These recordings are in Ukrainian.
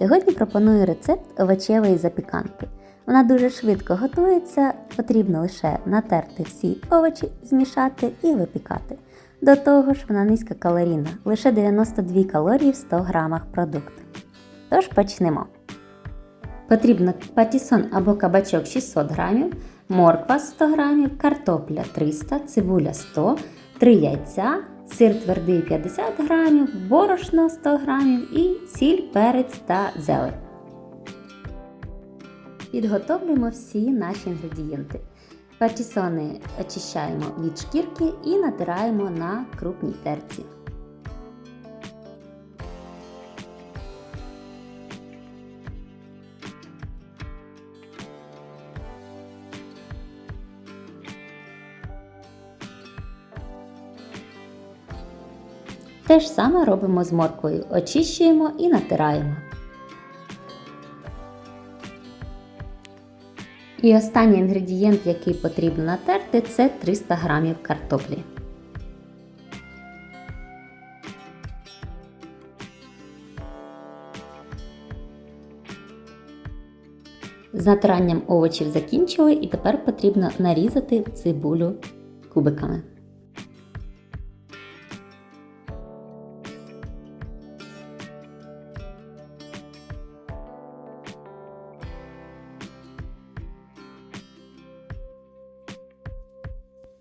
Сьогодні пропоную рецепт овочевої запіканки. Вона дуже швидко готується, потрібно лише натерти всі овочі, змішати і випікати. До того ж, вона низькокалорійна, лише 92 калорії в 100 грамах продукту. Тож почнемо. Потрібно патісон або кабачок 600 грамів, морква 100 грамів, картопля 300, цибуля 100, 3 яйця, сир твердий 50 грамів, борошно 100 грамів і сіль, перець та зелень. Підготовлюємо всі наші інгредієнти. Патісони очищаємо від шкірки і натираємо на крупній терці. Те ж саме робимо з морквою. Очищуємо і натираємо. І останній інгредієнт, який потрібно натерти, це 300 г картоплі. З натиранням овочів закінчили і тепер потрібно нарізати цибулю кубиками.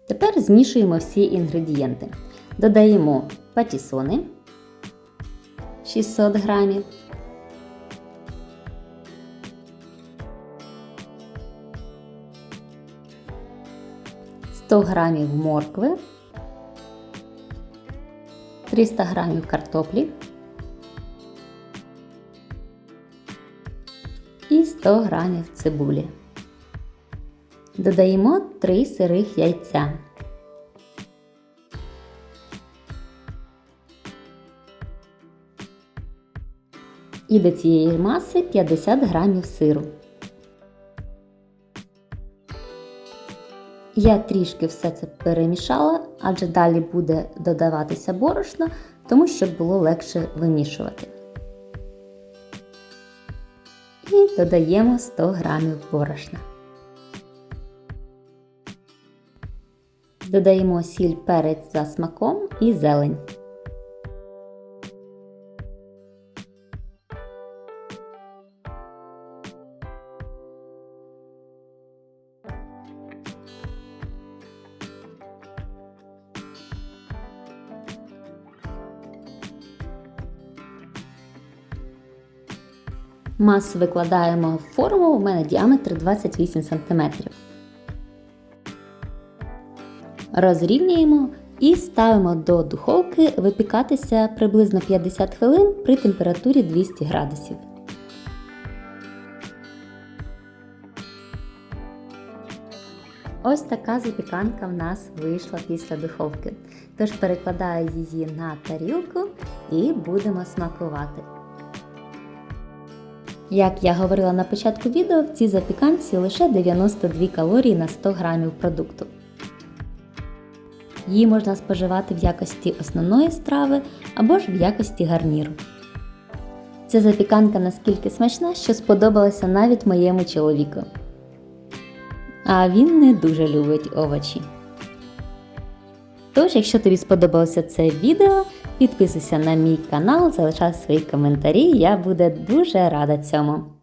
Тепер змішуємо всі інгредієнти. Додаємо патісони 600 грамів, «100 грамів моркви, 300 грамів картоплі і 100 грамів цибулі. Додаємо 3 сирих яйця. І до цієї маси 50 грамів сиру. Я трішки все це перемішала, адже далі буде додаватися борошно, тому щоб було легше вимішувати. І додаємо 100 грамів борошна. Додаємо сіль перець за смаком і зелень. Масу викладаємо в форму, у мене діаметр 28 см. Розрівнюємо і ставимо до духовки випікатися приблизно 50 хвилин при температурі 200 градусів. Ось така запіканка в нас вийшла після духовки. Тож перекладаю її на тарілку і будемо смакувати. Як я говорила на початку відео, в цій запіканці лише 92 калорії на 100 грамів продукту. Її можна споживати в якості основної страви або ж в якості гарніру. Ця запіканка наскільки смачна, що сподобалася навіть моєму чоловіку. А він не дуже любить овочі. Тож, якщо тобі сподобалося це відео, підписуйся на мій канал, залишай свої коментарі, я буду дуже рада цьому.